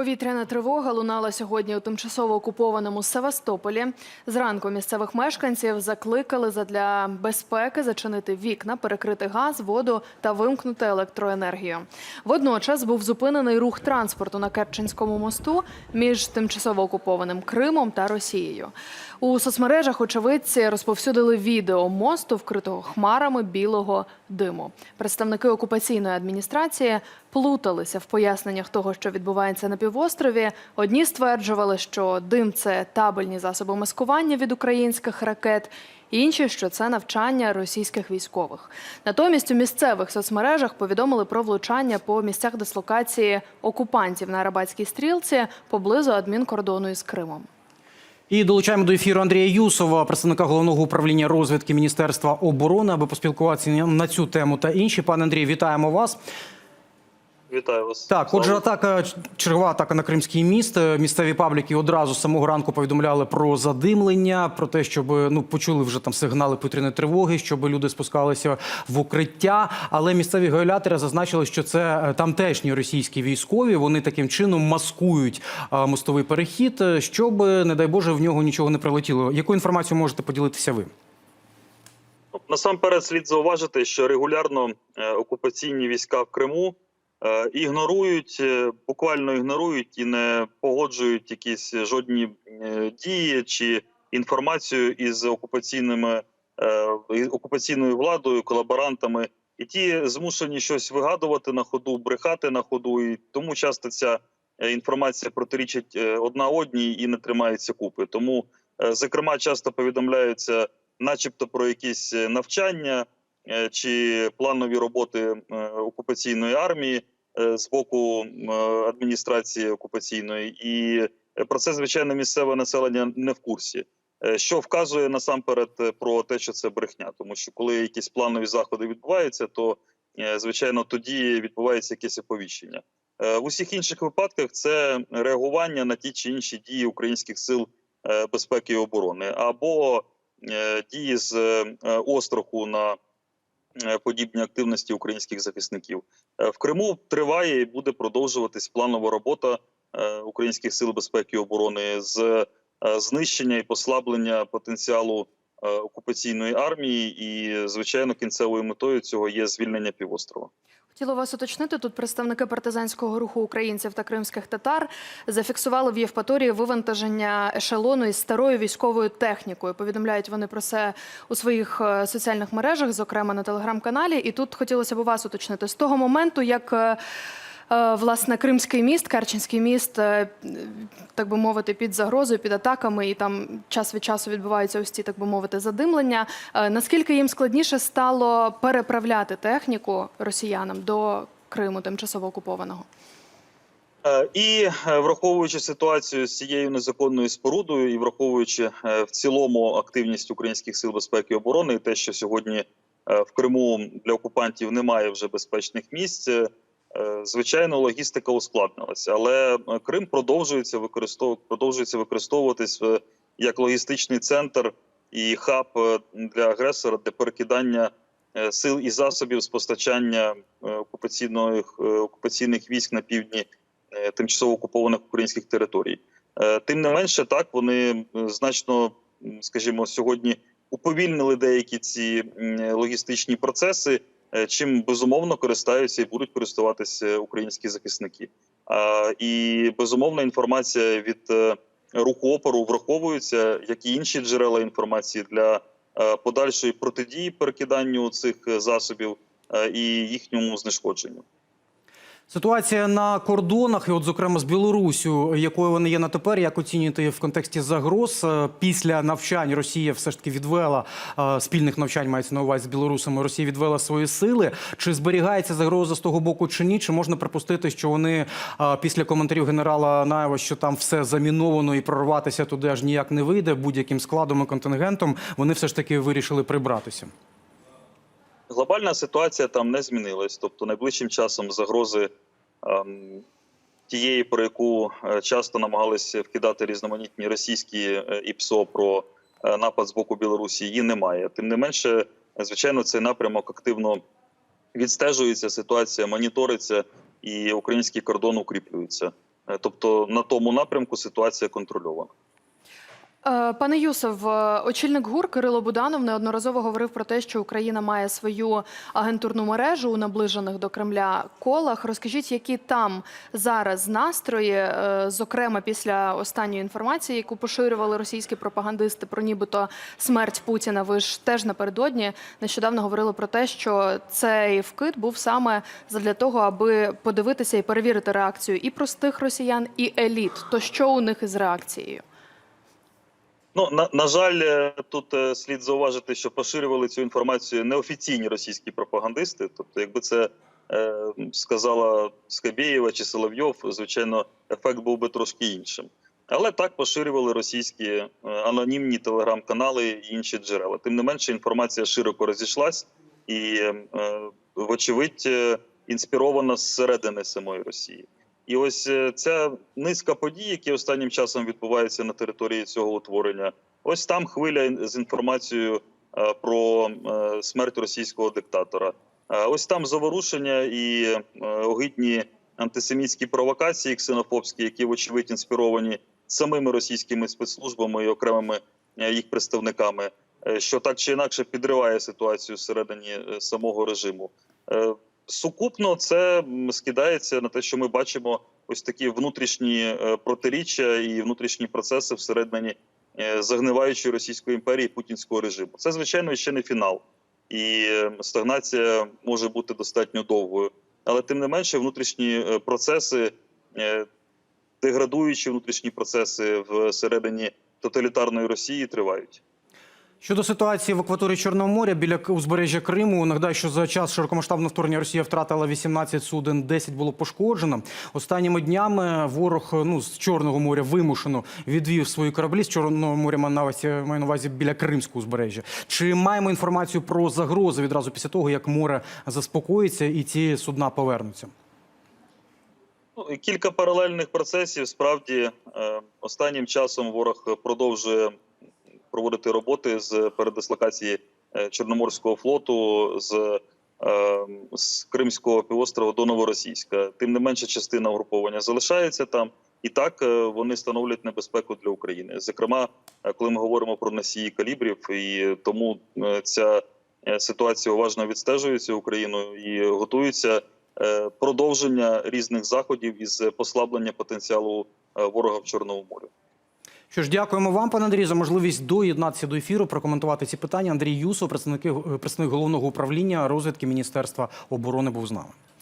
Повітряна тривога лунала сьогодні у тимчасово окупованому Севастополі. Зранку місцевих мешканців закликали задля безпеки зачинити вікна, перекрити газ, воду та вимкнути електроенергію. Водночас був зупинений рух транспорту на Керченському мосту між тимчасово окупованим Кримом та Росією. У соцмережах очевидці розповсюдили відео мосту, вкритого хмарами білого диму. Представники окупаційної адміністрації плуталися в поясненнях того, що відбувається на півострові. Одні стверджували, що дим це табельні засоби маскування від українських ракет. Інші, що це навчання російських військових. Натомість у місцевих соцмережах повідомили про влучання по місцях дислокації окупантів на Арабатській стрілці поблизу адмінкордону із Кримом. І долучаємо до ефіру Андрія Юсова, представника головного управління розвідки Міністерства оборони, аби поспілкуватися на цю тему та інші. Пане Андрій, вітаємо вас. Вітаю вас. Так, отже, атака чергова атака на Кримський міст. Е, Місцеві пабліки одразу з самого ранку повідомляли про задимлення, про те, щоб ну почули вже там сигнали повітряної тривоги, щоб люди спускалися в укриття. Але місцеві геолятори зазначили, що це е, тамтешні російські військові. Вони таким чином маскують е, мостовий перехід, е, щоб, не дай Боже, в нього нічого не прилетіло. Яку інформацію можете поділитися ви? Насамперед слід зауважити, що регулярно е, окупаційні війська в Криму е, ігнорують, е, буквально ігнорують і не погоджують якісь жодні е, дії чи інформацію із окупаційними е, окупаційною владою, колаборантами, і ті змушені щось вигадувати на ходу, брехати на ходу, і тому часто ця е, інформація протирічить е, одна одній і не тримається купи. Тому, е, зокрема, часто повідомляються начебто про якісь е, навчання е, чи планові роботи е, окупаційної армії е, з боку е, адміністрації окупаційної, і е, про це звичайно місцеве населення не в курсі. Е, Що вказує насамперед е, про те, що це брехня, тому що коли якісь планові заходи відбуваються, то е, звичайно тоді відбувається якесь оповіщення. Е, В усіх інших випадках це реагування на ті чи інші дії українських сил е, безпеки і оборони або е, дії з е, остраху на е, подібні активності українських захисників. Е, В Криму триває і буде продовжуватись планова робота е, українських сил безпеки і оборони з е, знищення і послаблення потенціалу е, окупаційної армії, і звичайно, кінцевою метою цього є звільнення півострова. Хотіла вас уточнити. Тут представники партизанського руху українців та кримських татар зафіксували в Євпаторії вивантаження ешелону із старою військовою технікою. Повідомляють вони про це у своїх е, соціальних мережах, зокрема на телеграм-каналі. І тут хотілося б вас уточнити з того моменту, як. Е, Власне, Кримський міст, Керченський міст, е, так би мовити, під загрозою, під атаками, і там час від часу відбуваються ось ці, так би мовити, задимлення. Е, Наскільки їм складніше стало переправляти техніку росіянам до Криму, тимчасово окупованого? І враховуючи ситуацію з цією незаконною спорудою, і враховуючи в цілому активність українських сил безпеки і оборони, і те, що сьогодні в Криму для окупантів немає вже безпечних місць, звичайно, логістика ускладнилася. Але е, Крим продовжується використовувати продовжується використовуватись е, як логістичний центр і хаб е, для агресора для перекидання е, сил і засобів з постачання е, окупаційних е, окупаційних військ на півдні е, тимчасово окупованих українських територій. Е, Тим не менше, так вони е, значно, скажімо, сьогодні уповільнили деякі ці логістичні процеси, е, чим безумовно користаються і будуть користуватися українські захисники. І безумовно інформація від е, руху опору враховується, як і інші джерела інформації для е, подальшої протидії перекиданню цих е, засобів е, і їхньому знешкодженню. Ситуація на кордонах, і от зокрема з Білорусю, якою вона є на тепер, як оцінюєте в контексті загроз Е, після навчань Росія все ж таки відвела е, спільних навчань, мається на увазі з білорусами. Росія відвела свої сили. Чи зберігається загроза з того боку, чи ні? Чи можна припустити, що вони е, після коментарів генерала Наєва, що там все заміновано і прорватися туди аж ніяк не вийде будь-яким складом і контингентом, вони все ж таки вирішили прибратися? Глобальна ситуація там не змінилась. Тобто, найближчим часом загрози ем, тієї, про яку е, часто намагалися вкидати різноманітні російські е, ІПСО про е, напад з боку Білорусі, її немає. Тим не менше, звичайно, цей напрямок активно відстежується. Ситуація моніториться, і український кордон укріплюється. Тобто на тому напрямку ситуація контрольована. Е, Пане Юсов, е, очільник ГУР Кирило Буданов неодноразово говорив про те, що Україна має свою агентурну мережу у наближених до Кремля колах. Розкажіть, які там зараз настрої, е, зокрема після останньої інформації, яку поширювали російські пропагандисти про нібито смерть Путіна. Ви ж теж напередодні нещодавно говорили про те, що цей вкид був саме задля того, аби подивитися і перевірити реакцію і простих росіян, і еліт. То що у них із реакцією? Ну на, на жаль, е, тут е, слід зауважити, що поширювали цю інформацію неофіційні російські пропагандисти. Тобто, якби це е, сказала Скабєєва чи Соловйов, звичайно, ефект був би трошки іншим. Але так поширювали російські е, анонімні телеграм-канали і інші джерела. Тим не менше, інформація широко розійшлась і, е, вочевидь, інспірована зсередини самої Росії. І ось е, ця низка подій, які останнім часом відбуваються на території цього утворення, ось там хвиля з інформацією е, про е, смерть російського диктатора. Ось там заворушення і огидні антисемітські провокації ксенофобські, які вочевидь інспіровані самими російськими спецслужбами і окремими їх представниками, що так чи інакше підриває ситуацію всередині самого режиму. Сукупно це скидається на те, що ми бачимо ось такі внутрішні е, протиріччя і внутрішні процеси всередині е, загниваючої російської імперії путінського режиму. Це звичайно ще не фінал, і стагнація може бути достатньо довгою. Але тим не менше, внутрішні е, процеси, деградуючі внутрішні процеси всередині тоталітарної Росії тривають. Щодо ситуації в акваторії Чорного моря біля узбережжя Криму, нагадаю, що за час широкомасштабного вторгнення Росія втратила 18 суден, 10 було пошкоджено. Останніми днями ворог ну з Чорного моря вимушено відвів свої кораблі з Чорного моря маю на увазі, біля Кримського узбережжя. Чи маємо інформацію про загрози відразу після того, як море заспокоїться і ці судна повернуться? Ну, Кілька паралельних процесів. Справді е, останнім часом ворог продовжує проводити роботи з передислокації е, Чорноморського флоту з, е, з Кримського півострова до Новоросійська. Тим не менше, частина угруповання залишається там, і так е, вони становлять небезпеку для України. Зокрема, е, коли ми говоримо про носії калібрів, і тому ця ситуація уважно відстежується Україною і готується продовження різних заходів із послаблення потенціалу ворога в Чорному морі. Що ж, дякуємо вам, пане Андрій, за можливість доєднатися до ефіру, прокоментувати ці питання. Андрій Юсов, представник, представник головного управління розвідки Міністерства оборони, був з нами.